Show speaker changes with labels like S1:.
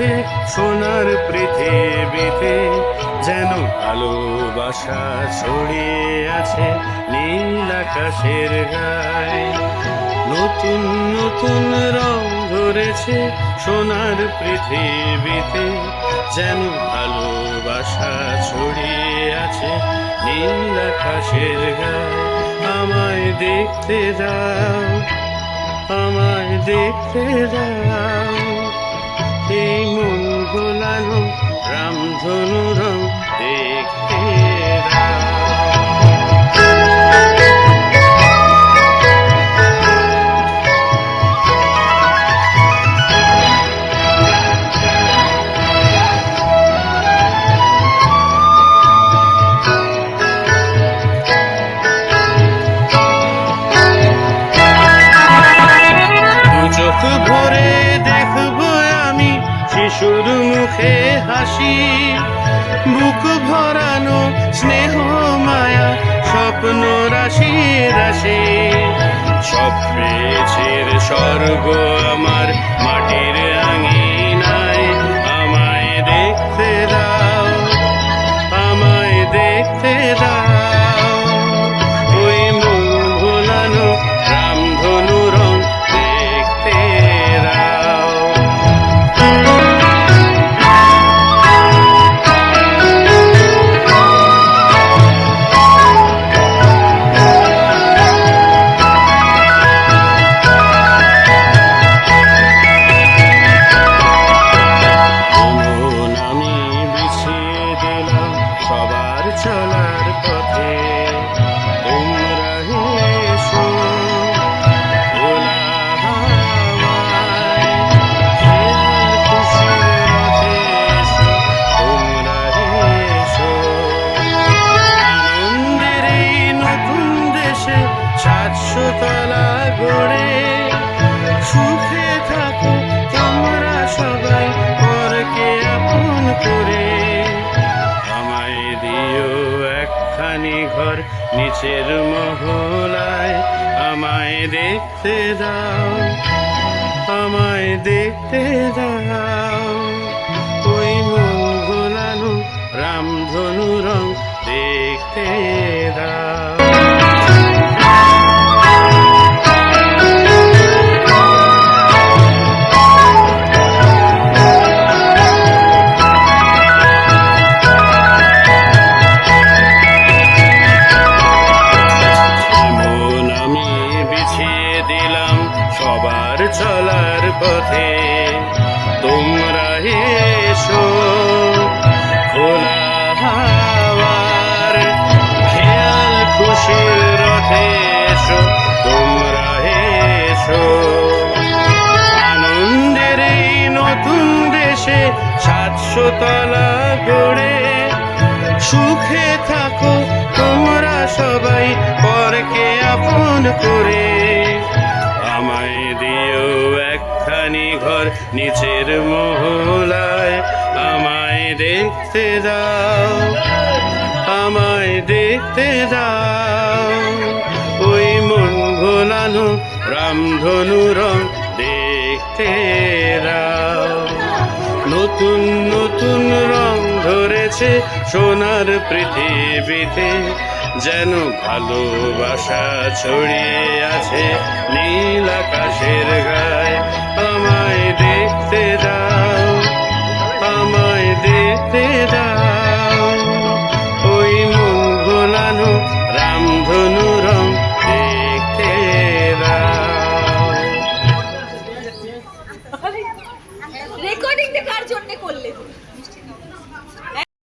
S1: ধরেছে সোনার পৃথিবীতে, যেন ভালোবাসা ছড়িয়ে আছে নীল আকাশের গায়ে। নতুন নতুন রং ধরেছে সোনার পৃথিবীতে, যেন ভালোবাসা ছড়িয়ে আছে নীল আকাশের গায়ে। আমায় দেখতে যাও আমায় দেখতে যাও এই মন গোলানো রামধনু রং দেখতে যাও শিশুর মুখে হাসি বুক ভরানো স্নেহ মায়া স্বপ্ন রাশি রাশি। সব স্বর্গ আমার মাটির গড়ে সুখে থাকো তোমরা সবাই পরকে আপন করে। আমায় দিও একখানি ঘর নিচের মহলায়, আমায় দেখতে দাও, আমায় দেখতে দাও। ওই মন গোলানো রামধনু রং দেখতে দাও। পথে তোমরা এসো। খোলা খেয়াল আনন্দের নতুন দেশে গড়ে সুখে থাকো তোমরা সবাই, পরকে আপন করে। একখানি ঘর নিচের মহলায় আমায় দেখতে যাও, আমায় দেখতে দাও ওই মন ভোলানো রামধনু রং দেখতে দাও নতুন নতুন রং ধরেছে সোনার পৃথিবীতে, যেন ভালোবাসা ছড়িয়ে আছে নীল আকাশের গায়ে। আমায় দেখতে দাও আমায় দেখতে দাও।